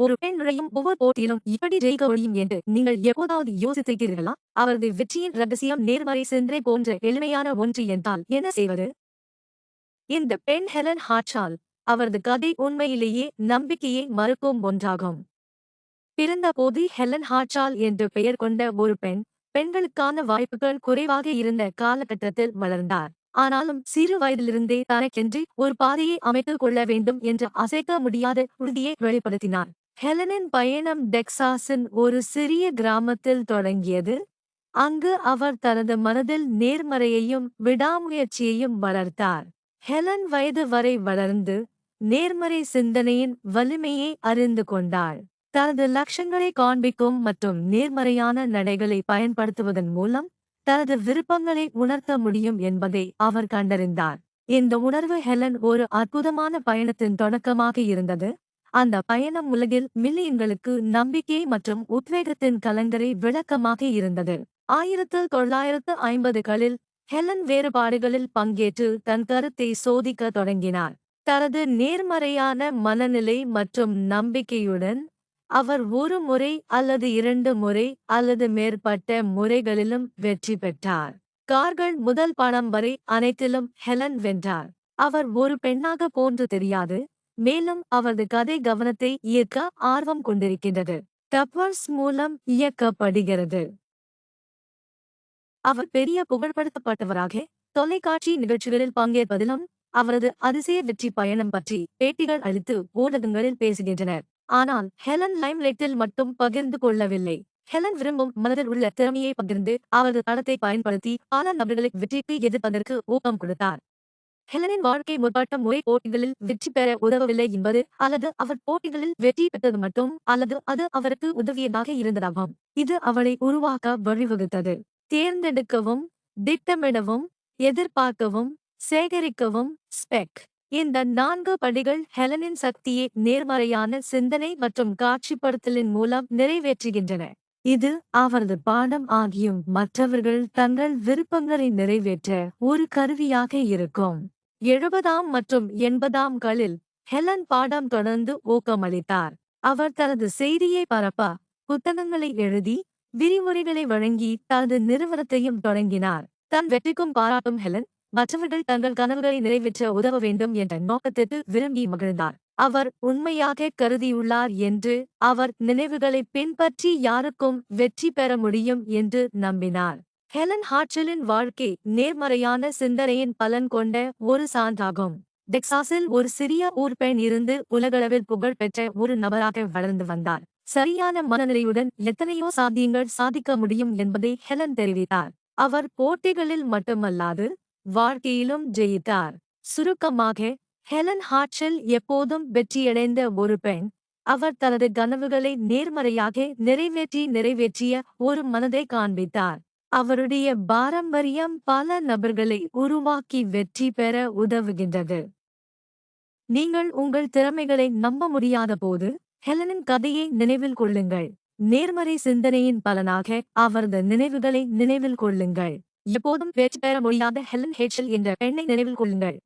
ஒரு பெண் நுழையும் ஒவ்வொரு போட்டியிலும் இப்படி ஜெயிக்க முடியும் என்று நீங்கள் எப்போதாவது யோசித்திருக்கிறீர்களா? அவரது வெற்றியின் ரகசியம் நேர்மறை சென்றே போன்ற எளிமையான ஒன்று என்றால் என்ன செய்வது? இந்த பெண் ஹெலன் ஹாட்சால் அவரது கதை உண்மையிலேயே நம்பிக்கையை மறுக்கும் ஒன்றாகும். பிறந்தபோது ஹெலன் ஹாட்சால் என்று பெயர் கொண்ட ஒரு பெண் பெண்களுக்கான வாய்ப்புகள் குறைவாக இருந்த காலகட்டத்தில் வளர்ந்தார். ஆனாலும் சிறு வயதிலிருந்தே தனக்கென்று ஒரு பாதையை அமைத்துக் கொள்ள வேண்டும் என்ற அசைக்க முடியாத உறுதியை வெளிப்படுத்தினார். ஹெலனின் பயணம் டெக்சாஸின் ஒரு சிறிய கிராமத்தில் தொடங்கியது. அங்கு அவர் தனது மனதில் நேர்மறையையும் விடாமுயற்சியையும் வளர்த்தார். ஹெலன் வயது வரை வளர்ந்து நேர்மறை சிந்தனையின் வலிமையை அறிந்து கொண்டாள். தனது லட்சங்களை காண்பிக்கும் மற்றும் நேர்மறையான நடைகளை பயன்படுத்துவதன் மூலம் தனது விருப்பங்களை உணர்த்த முடியும் என்பதை அவர் கண்டறிந்தார். இந்த உணர்வு ஹெலன் ஒரு அற்புதமான பயணத்தின் தொடக்கமாக இருந்தது. அந்த பயணம் உலகில் மில்லியன்களுக்கு நம்பிக்கை மற்றும் உத்வேகத்தின் கலங்கரை விளக்கமாக இருந்தது. ஆயிரத்து தொள்ளாயிரத்து ஐம்பதுகளில் ஹெலன் வேறுபாடுகளில் பங்கேற்று தன் கருத்தை சோதிக்க தொடங்கினார். தனது நேர்மறையான மனநிலை மற்றும் நம்பிக்கையுடன் அவர் ஒரு முறை அல்லது இரண்டு முறை அல்லது மேற்பட்ட முறைகளிலும் வெற்றி பெற்றார். கார்கள் முதல் பணம் வரை அனைத்திலும் ஹெலன் வென்றார். அவர் ஒரு பெண்ணாக போன்று தெரியாது. மேலும் அவரது கதை கவனத்தை ஈர்க்க ஆர்வம் கொண்டிருக்கின்றது. டப்பர்ஸ் மூலம் இயக்கப்படுகிறது. அவர் பெரிய புகழ்படுத்தப்பட்டவராக தொலைக்காட்சி நிகழ்ச்சிகளில் பங்கேற்பதிலும் அவரது அதிசய வெற்றி பயணம் பற்றி பேட்டிகள் அளித்து ஊடகங்களில் பேசுகின்றனர். ஆனால் ஹெலன் லைம்லைட்டில் மட்டும் பகிர்ந்து கொள்ளவில்லை. ஹெலன் விரும்பும் மனதில் உள்ள திறமையை பகிர்ந்து அவரது தளத்தை பயன்படுத்தி பல நபர்களை வெற்றிக்கு எதிர்ப்பதற்கு ஊக்கம் கொடுத்தார். ஹெலனின் வாழ்க்கை முற்பட்ட முறை போட்டிகளில் வெற்றி பெற உதவவில்லை என்பது அல்லது அவர் போட்டிகளில் வெற்றி பெற்றது மட்டும் அல்லது அது அவருக்கு உதவியதாக இருந்ததாகும். இது அவளை உருவாக்க வழிவகுத்தது. தேர்ந்தெடுக்கவும் திட்டமிடவும் எதிர்பார்க்கவும் சேகரிக்கவும் ஸ்பெக் இந்த நான்கு படிகள் ஹெலனின் சக்தியை நேர்மறையான சிந்தனை மற்றும் காட்சிப்படுத்தலின் மூலம் நிறைவேற்றுகின்றன. இது அவரது பாடம் ஆகியும் மற்றவர்கள் தங்கள் விருப்பங்களை நிறைவேற்ற ஒரு கருவியாக இருக்கும். எழுபதாம் மற்றும் எண்பதாம் களில் ஹெலன் பாடம் தொடர்ந்து ஊக்கமளித்தார். அவர் தனது செய்தியை பரப்ப புத்தகங்களை எழுதி விரிவுரைகளை வழங்கி தனது நிறுவனத்தையும் தொடங்கினார். தன் வெற்றிக்கும் பாராட்டும் ஹெலன் மற்றவர்கள் தங்கள் கனவுகளை நிறைவேற்ற உதவ வேண்டும் என்ற நோக்கத்திற்கு விரும்பி மகிழ்ந்தார். அவர் உண்மையாக கருதியுள்ளார் என்று அவர் நினைவுகளை பின்பற்றி யாருக்கும் வெற்றி பெற முடியும் என்று நம்பினார். ஹெலன் ஹார்ச்சலின் வாழ்க்கை நேர்மறையான சிந்தனையின் பலன் கொண்ட ஒரு சான்றாகும். டெக்சாஸில் ஒரு சிறிய ஊர் பெண் இருந்து உலகளவில் புகழ் பெற்ற ஒரு நபராக வளர்ந்து வந்தார். சரியான மனநிலையுடன் எத்தனையோ சாத்தியங்கள் சாதிக்க முடியும் என்பதை ஹெலன் தெரிவித்தார். அவர் போட்டிகளில் மட்டுமல்லாது வாழ்க்கையிலும் ஜெயித்தார். சுருக்கமாக ஹெலன் ஹார்ச்சல் எப்போதும் வெற்றியடைந்த ஒரு பெண். அவர் தனது கனவுகளை நேர்மறையாக நிறைவேற்றி நிறைவேற்றிய ஒரு மனதை காண்பித்தார். அவருடைய பாரம்பரியம் பல நபர்களை உருவாக்கி வெற்றி பெற உதவுகின்றது. நீங்கள் உங்கள் திறமைகளை நம்ப முடியாத போது ஹெலனின் கதையை நினைவில் கொள்ளுங்கள். நேர்மறை சிந்தனையின் பலனாக அவரது நினைவுகளை நினைவில் கொள்ளுங்கள். எப்போதும் வெற்றி பெற முடியாத ஹெலன் ஹேச்சல் என்ற பெண்ணை நினைவில் கொள்ளுங்கள்.